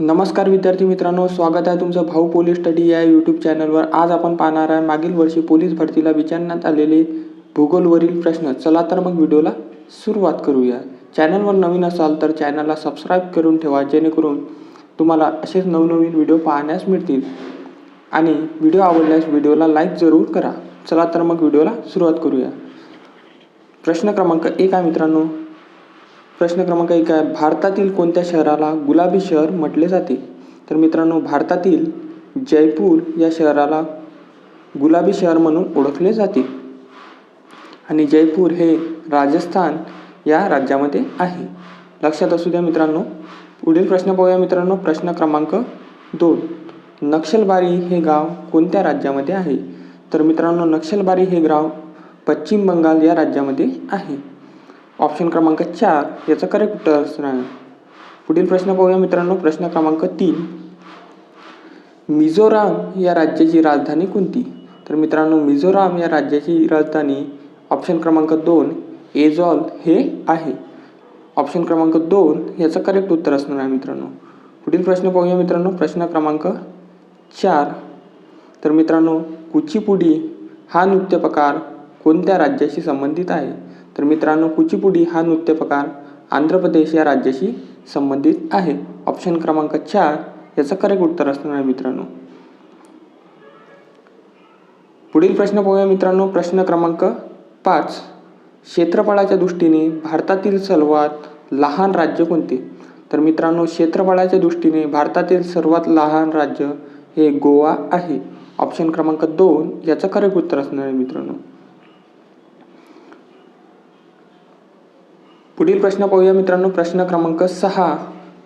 नमस्कार विद्यार्थी मित्रांनो स्वागत आहे तुमचं भाऊ पोलीस स्टडी या यूट्यूब चॅनलवर आज आपण पाहणार आहे मागील वर्षी पोलीस भरतीला विचारण्यात आलेले भूगोलवरील प्रश्न. चला तर मग व्हिडिओला सुरुवात करूया. चॅनलवर नवीन असाल तर चॅनलला सबस्क्राईब करून ठेवा जेणेकरून तुम्हाला असेच नवनवीन व्हिडिओ पाहण्यास मिळतील. आणि व्हिडिओ आवडल्यास व्हिडिओला लाईक जरूर करा. चला तर मग व्हिडिओला सुरुवात करूया. प्रश्न क्रमांक एक आहे मित्रांनो. प्रश्न क्रमांक एक आहे भारतातील कोणत्या शहराला गुलाबी शहर म्हटले जाते? तर मित्रांनो भारतातील जयपूर या शहराला गुलाबी शहर म्हणून ओळखले जाते. आणि जयपूर हे राजस्थान या राज्यामध्ये आहे. लक्षात असू द्या मित्रांनो. पुढील प्रश्न पाहूया मित्रांनो. प्रश्न क्रमांक दोन. नक्षलबारी हे गाव कोणत्या राज्यामध्ये आहे? तर मित्रांनो नक्षलबारी हे गाव पश्चिम बंगाल या राज्यामध्ये आहे. ऑप्शन क्रमांक चार याचं करेक्ट उत्तर असणार आहे? पुढील प्रश्न पाहूया मित्रांनो. प्रश्न क्रमांक तीन. मिझोराम या राज्याची राजधानी कोणती? तर मित्रांनो मिझोराम या राज्याची राजधानी ऑप्शन क्रमांक दोन एजॉल हे आहे. ऑप्शन क्रमांक दोन याचं करेक्ट उत्तर असणार आहे मित्रांनो. पुढील प्रश्न पाहूया मित्रांनो. प्रश्न क्रमांक चार. तर मित्रांनो कुचीपुडी हा नृत्य प्रकार कोणत्या राज्याशी संबंधित आहे? तर मित्रांनो कुचिपुडी हा नृत्यप्रकार आंध्र प्रदेश या राज्याशी संबंधित आहे. ऑप्शन क्रमांक चार याचं करेक्ट उत्तर असणार आहे मित्रांनो. पुढील प्रश्न पाहूया मित्रांनो. प्रश्न क्रमांक पाच क्षेत्रफळाच्या दृष्टीने भारतातील सर्वात लहान राज्य कोणते? तर मित्रांनो क्षेत्रफळाच्या दृष्टीने भारतातील सर्वात लहान राज्य हे गोवा आहे. ऑप्शन क्रमांक दोन याचं करेक्ट उत्तर असणार आहे मित्रांनो. पुढील प्रश्न पाहूया मित्रांनो. प्रश्न क्रमांक सहा.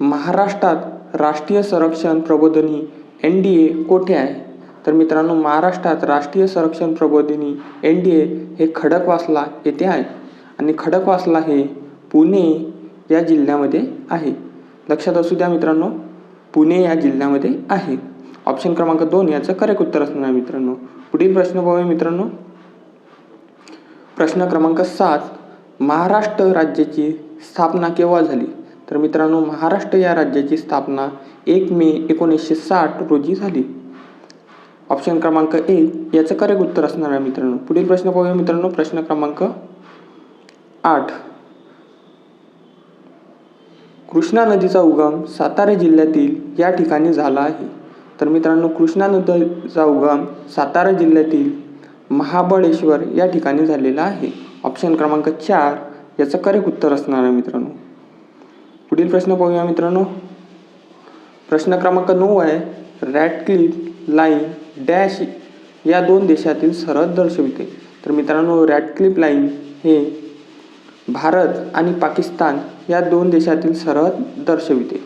महाराष्ट्रात राष्ट्रीय संरक्षण प्रबोधिनी एन डी ए कोठे आहे? तर मित्रांनो महाराष्ट्रात राष्ट्रीय संरक्षण प्रबोधिनी एन डी ए हे खडकवासला येथे आहे. आणि खडकवासला हे पुणे या जिल्ह्यामध्ये आहे. लक्षात असू द्या मित्रांनो पुणे या जिल्ह्यामध्ये आहे. ऑप्शन क्रमांक दोन याचं करेक्ट उत्तर असणार आहे मित्रांनो. पुढील प्रश्न पाहूया मित्रांनो. प्रश्न क्रमांक सात. महाराष्ट्र राज्याची स्थापना केव्हा झाली? तर मित्रांनो महाराष्ट्र या राज्याची स्थापना एक मे एकोणीसशे साठ रोजी झाली. ऑप्शन क्रमांक एक याचं करेक्ट उत्तर असणार आहे मित्रांनो. पुढील प्रश्न पाहूया मित्रांनो. प्रश्न क्रमांक आठ. कृष्णा नदीचा उगम सातारा जिल्ह्यातील या ठिकाणी झाला आहे. तर मित्रांनो कृष्णा नदीचा उगम सातारा जिल्ह्यातील महाबळेश्वर या ठिकाणी झालेला आहे. ऑप्शन क्रमांक चार याचं करेक्ट उत्तर असणार आहे मित्रांनो. पुढील प्रश्न पाहूया मित्रांनो. प्रश्न क्रमांक नऊ आहे रॅडक्लिफ लाईन डॅश या दोन देशातील सरहद दर्शविते. तर मित्रांनो रॅडक्लिफ लाईन हे भारत आणि पाकिस्तान या दोन देशातील सरहद दर्शविते.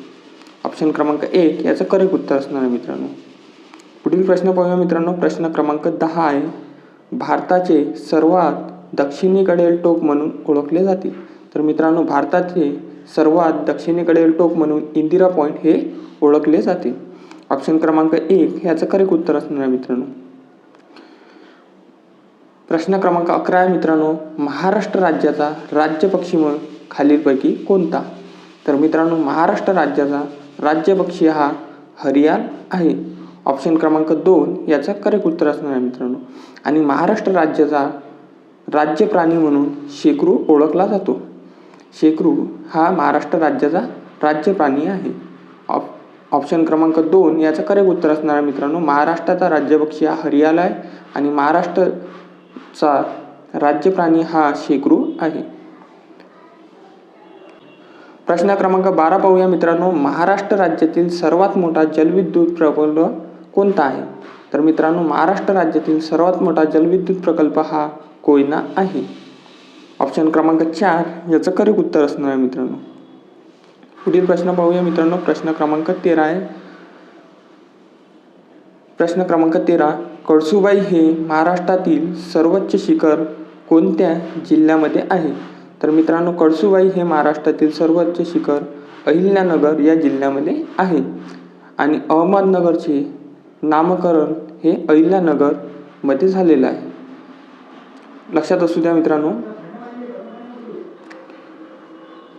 ऑप्शन क्रमांक एक याचं करेक्ट उत्तर असणार आहे मित्रांनो. पुढील प्रश्न पाहूया मित्रांनो. प्रश्न क्रमांक दहा आहे भारताचे सर्वात दक्षिणेकडील टोक म्हणून ओळखले जाते. तर मित्रांनो भारताचे सर्वात दक्षिणेकडील टोक म्हणून इंदिरा पॉईंट हे ओळखले जाते. ऑप्शन क्रमांक एक याचं करेक्ट उत्तर असणार आहे मित्रांनो. प्रश्न क्रमांक अकरा आहे मित्रांनो महाराष्ट्र राज्याचा राज्य पक्षी म्हणून खालीलपैकी कोणता? तर मित्रांनो महाराष्ट्र राज्याचा राज्य पक्षी हा हरियाल आहे. ऑप्शन क्रमांक दोन याचं करेक्ट उत्तर असणार आहे मित्रांनो. आणि महाराष्ट्र राज्याचा राज्य प्राणी म्हणून शेकरू ओळखला जातो. शेकरू हा महाराष्ट्र राज्याचा राज्य प्राणी आहे. ऑप ऑप्शन क्रमांक दोन याचं करेक्ट उत्तर असणार आहे मित्रांनो महाराष्ट्राचा राज्यपक्षी हा हरियाला आहे आणि महाराष्ट्रचा राज्य प्राणी हा शेकरू आहे. प्रश्न क्रमांक बारा पाहूया मित्रांनो महाराष्ट्र राज्यातील सर्वात मोठा जलविद्युत प्रकल्प कोणता आहे? तर मित्रांनो महाराष्ट्र राज्यातील सर्वात मोठा जलविद्युत प्रकल्प हा कोयना आहे. ऑप्शन क्रमांक चार याचं करेक्ट उत्तर असणार आहे मित्रांनो. पुढील प्रश्न पाहूया मित्रांनो. प्रश्न क्रमांक तेरा आहे. प्रश्न क्रमांक तेरा कळसुबाई हे महाराष्ट्रातील सर्वोच्च शिखर कोणत्या जिल्ह्यामध्ये आहे? तर मित्रांनो कळसुबाई हे महाराष्ट्रातील सर्वोच्च शिखर अहिल्यानगर या जिल्ह्यामध्ये आहे. आणि अहमदनगरचे नामकरण हे अहिल्यानगरमध्ये झालेलं आहे. लक्षात असू द्या मित्रांनो.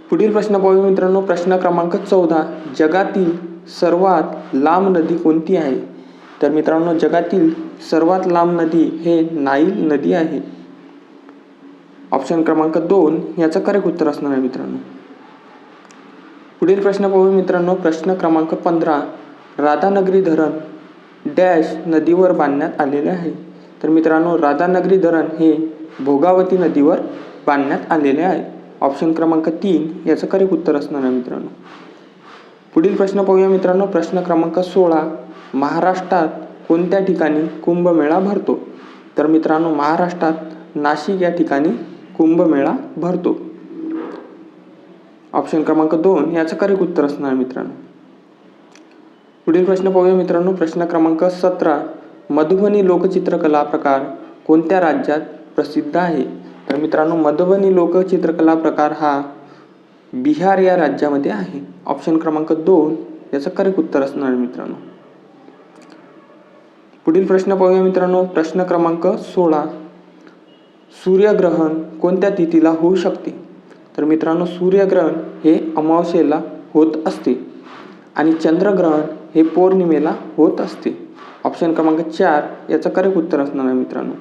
पुढील प्रश्न पाहूया मित्रांनो. प्रश्न क्रमांक चौदा. जगातील सर्वात लांब नदी कोणती आहे? तर मित्रांनो जगातील सर्वात लांब नदी हे नाईल नदी आहे. ऑप्शन क्रमांक दोन याचं करेक्ट उत्तर असणार आहे मित्रांनो. पुढील प्रश्न पाहूया मित्रांनो. प्रश्न क्रमांक पंधरा. राधानगरी धरण डॅश नदीवर बांधण्यात आलेले आहे. तर मित्रांनो राधानगरी धरण हे भोगावती नदीवर बांधण्यात आलेले आहे. ऑप्शन क्रमांक तीन याचं करेक्ट उत्तर असणार आहे मित्रांनो. पुढील प्रश्न पाहूया मित्रांनो. प्रश्न क्रमांक सोळा. महाराष्ट्रात कोणत्या ठिकाणी कुंभमेळा भरतो? तर मित्रांनो महाराष्ट्रात नाशिक या ठिकाणी कुंभमेळा भरतो. ऑप्शन क्रमांक दोन याचं करेक्ट उत्तर असणार मित्रांनो. पुढील प्रश्न पाहूया मित्रांनो. प्रश्न क्रमांक सतरा. मधुबनी लोकचित्रकला प्रकार कोणत्या राज्यात प्रसिद्ध आहे? तर मित्रांनो मधुबनी लोकचित्रकला प्रकार हा बिहार या राज्यामध्ये आहे. ऑप्शन क्रमांक दोन याचं करेक्ट उत्तर असणार मित्रांनो. पुढील प्रश्न पाहूया मित्रांनो. प्रश्न क्रमांक सोळा. सूर्यग्रहण कोणत्या तिथीला होऊ शकते? तर मित्रांनो सूर्यग्रहण हे अमावस्येला होत असते आणि चंद्रग्रहण हे पौर्णिमेला होत असते. ऑप्शन क्रमांक चार याचं करेक्ट उत्तर असणार आहे मित्रांनो.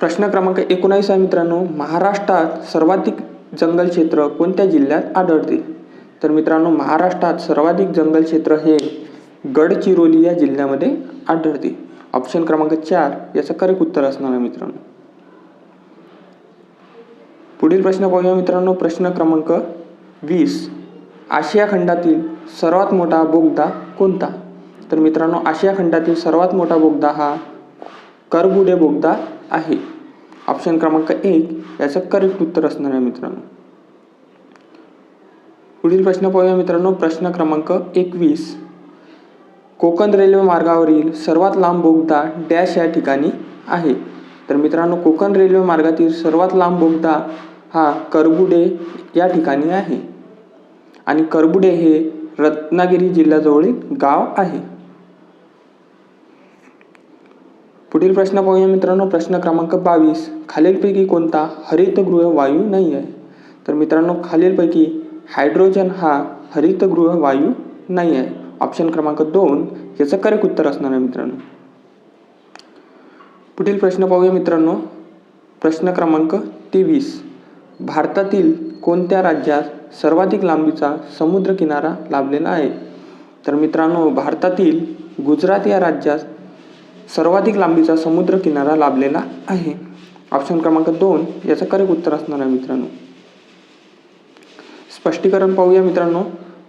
प्रश्न क्रमांक एकोणावीस आहे मित्रांनो. महाराष्ट्रात सर्वाधिक जंगल क्षेत्र कोणत्या जिल्ह्यात आढळते? तर मित्रांनो महाराष्ट्रात सर्वाधिक जंगल क्षेत्र हे गडचिरोली या जिल्ह्यामध्ये आढळते. ऑप्शन क्रमांक चार याचं करेक्ट उत्तर असणार आहे मित्रांनो. पुढील प्रश्न पाहूया मित्रांनो. प्रश्न क्रमांक वीस. आशिया खंडातील सर्वात मोठा बोगदा कोणता? तर मित्रांनो आशिया खंडातील सर्वात मोठा बोगदा हा करबुडे बोगदा आहे. ऑप्शन क्रमांक एक याचं करेक्ट उत्तर असणार आहे मित्रांनो. पुढील प्रश्न पाहूया मित्रांनो. प्रश्न क्रमांक एकवीस. कोकण रेल्वे मार्गावरील सर्वात लांब बोगदा डॅश या ठिकाणी आहे. तर मित्रांनो कोकण रेल्वे मार्गातील सर्वात लांब बोगदा हा करबुडे या ठिकाणी आहे. आणि करबुडे हे रत्नागिरी जिल्ह्याजवळील गाव आहे. पुढील प्रश्न पाहूया मित्रांनो. प्रश्न क्रमांक बावीस. खालीलपैकी कोणता हरितगृह वायू नाही आहे? तर मित्रांनो खालीलपैकी हायड्रोजन हा हरितगृह वायू नाही आहे. ऑप्शन क्रमांक दोन. याचं करेक्ट उत्तर असणार आहे मित्रांनो. पुढील प्रश्न पाहूया मित्रांनो. प्रश्न क्रमांक तेवीस. भारतातील कोणत्या राज्यात सर्वाधिक लांबीचा समुद्र किनारा लाभलेला आहे. तर मित्रांनो भारतातील गुजरात या राज्यात सर्वाधिक लांबीचा समुद्र किनारा लाभलेला आहे. ऑप्शन क्रमांक दोन याचं करेक्ट उत्तर असणार आहे मित्रांनो. स्पष्टीकरण पाहूया मित्रांनो.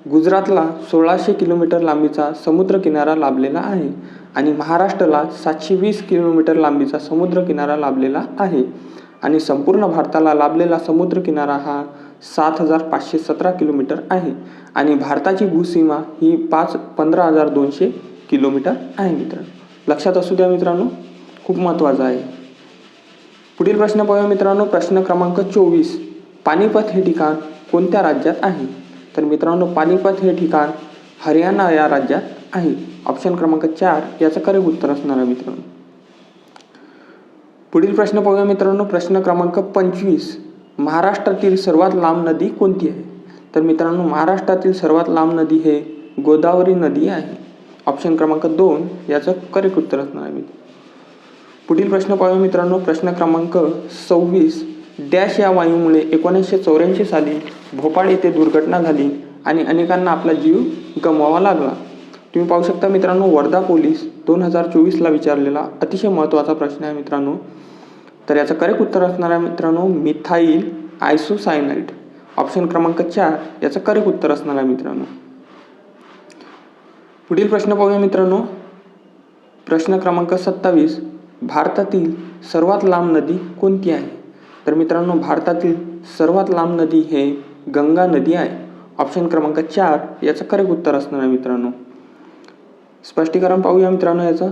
गुजरातला सोळाशे किलोमीटर लांबीचा समुद्र किनारा लाभलेला आहे आणि महाराष्ट्राला सातशे वीस किलोमीटर लांबीचा समुद्र किनारा लाभलेला आहे. आणि संपूर्ण भारताला लाभलेला समुद्र किनारा हा सात हजार पाचशे सतरा किलोमीटर आहे. आणि भारताची भूसीमा ही पाच पंधरा हजार दोनशे किलोमीटर आहे मित्रांनो. लक्षात असू द्या मित्रांनो खूप महत्त्वाचं आहे. पुढील प्रश्न पाहूया मित्रांनो प्रश्न क्रमांक चोवीस. पानिपत हे ठिकाण कोणत्या राज्यात आहे? तर मित्रांनो पानिपत हे ठिकाण हरियाणा या राज्यात आहे. ऑप्शन क्रमांक चार याचं करेक्ट उत्तर असणार आहे मित्रांनो. पुढील प्रश्न पाहूया मित्रांनो प्रश्न क्रमांक पंचवीस. महाराष्ट्रातील सर्वात लांब नदी कोणती आहे? तर मित्रांनो महाराष्ट्रातील सर्वात लांब नदी हे गोदावरी नदी आहे. ऑप्शन क्रमांक दोन याचं करेक्ट उत्तर असणार आहे पुढील प्रश्न पाहूया मित्रांनो. प्रश्न क्रमांक सव्वीस. डॅश या वायूमुळे एकोणीसशे चौऱ्याऐंशी साली भोपाळ येथे दुर्घटना झाली आणि अनेकांना आपला जीव गमवावा लागला. तुम्ही पाहू शकता मित्रांनो वर्धा पोलीस दोन हजार चोवीसला विचारलेला अतिशय महत्त्वाचा प्रश्न आहे मित्रांनो. तर याचं करेक्ट उत्तर असणार आहे मित्रांनो मिथाईल आयसोसायनाईड ऑप्शन क्रमांक चार याचं करेक्ट उत्तर असणार आहे मित्रांनो. पुढील प्रश्न पाहूया मित्रांनो. प्रश्न क्रमांक सत्तावीस भारतातील सर्वात लांब नदी कोणती आहे? तर मित्रांनो भारतातील सर्वात लांब नदी हे गंगा नदी आहे. ऑप्शन क्रमांक चार याचं करेक्ट उत्तर असणार आहे मित्रांनो. स्पष्टीकरण पाहूया मित्रांनो याचं.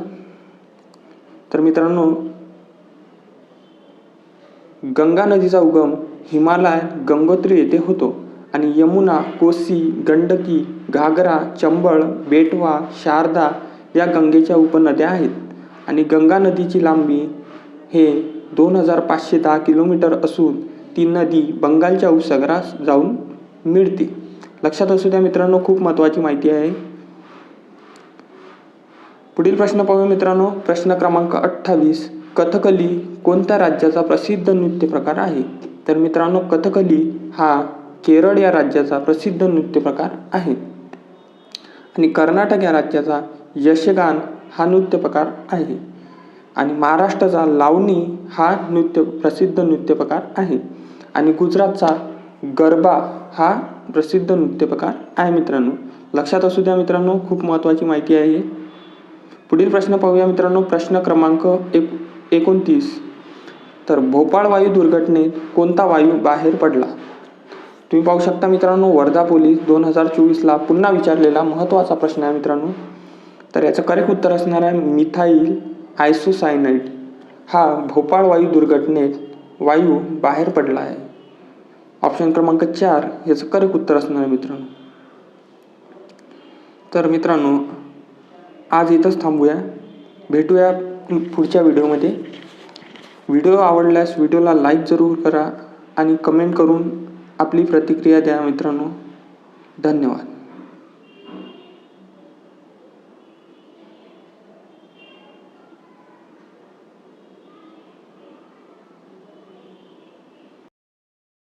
तर मित्रांनो गंगा नदीचा उगम हिमालय गंगोत्री येथे होतो आणि यमुना कोसी गंडकी घागरा चंबळ बेटवा शारदा या गंगेच्या उपनद्या आहेत. आणि गंगा नदीची लांबी हे दोन हजार पाचशे दहा किलोमीटर असून ती नदी बंगालच्या उपसागरास जाऊन मिळते. लक्षात असू द्या मित्रांनो खूप महत्त्वाची माहिती आहे. पुढील प्रश्न पाहूया मित्रांनो. प्रश्न क्रमांक अठ्ठावीस. कथकली कोणत्या राज्याचा प्रसिद्ध नृत्य प्रकार आहे? तर मित्रांनो कथकली हा केरळ या राज्याचा प्रसिद्ध नृत्य प्रकार आहे. आणि कर्नाटक या राज्याचा यशगान हा नृत्य प्रकार आहे. आणि महाराष्ट्राचा लावणी हा नृत्य प्रसिद्ध नृत्य प्रकार आहे. आणि गुजरातचा गरबा हा प्रसिद्ध नृत्य प्रकार आहे मित्रांनो. लक्षात असू द्या मित्रांनो खूप महत्त्वाची माहिती आहे. पुढील प्रश्न पाहूया मित्रांनो. प्रश्न क्रमांक एक. एकोणतीस. तर भोपाळ वायू दुर्घटनेत कोणता वायू बाहेर पडला? तुम्ही पाहू शकता मित्रांनो वर्धा पोलीस दोन हजार चोवीसला पुन्हा विचारलेला महत्त्वाचा प्रश्न आहे मित्रांनो. तर याचं करेक्ट उत्तर असणार आहे मिथाईल आयसोसायनाईड. हा भोपाळ वायू दुर्घटनेत वायू बाहेर पडला आहे. ऑप्शन क्रमांक चार याचं करेक्ट उत्तर असणार आहे मित्रांनो. तर मित्रांनो आज इथंच थांबूया. भेटूया पुढच्या व्हिडिओमध्ये. व्हिडिओ आवडल्यास व्हिडिओला लाईक जरूर करा आणि कमेंट करून आपली प्रतिक्रिया द्या मित्रांनो. धन्यवाद.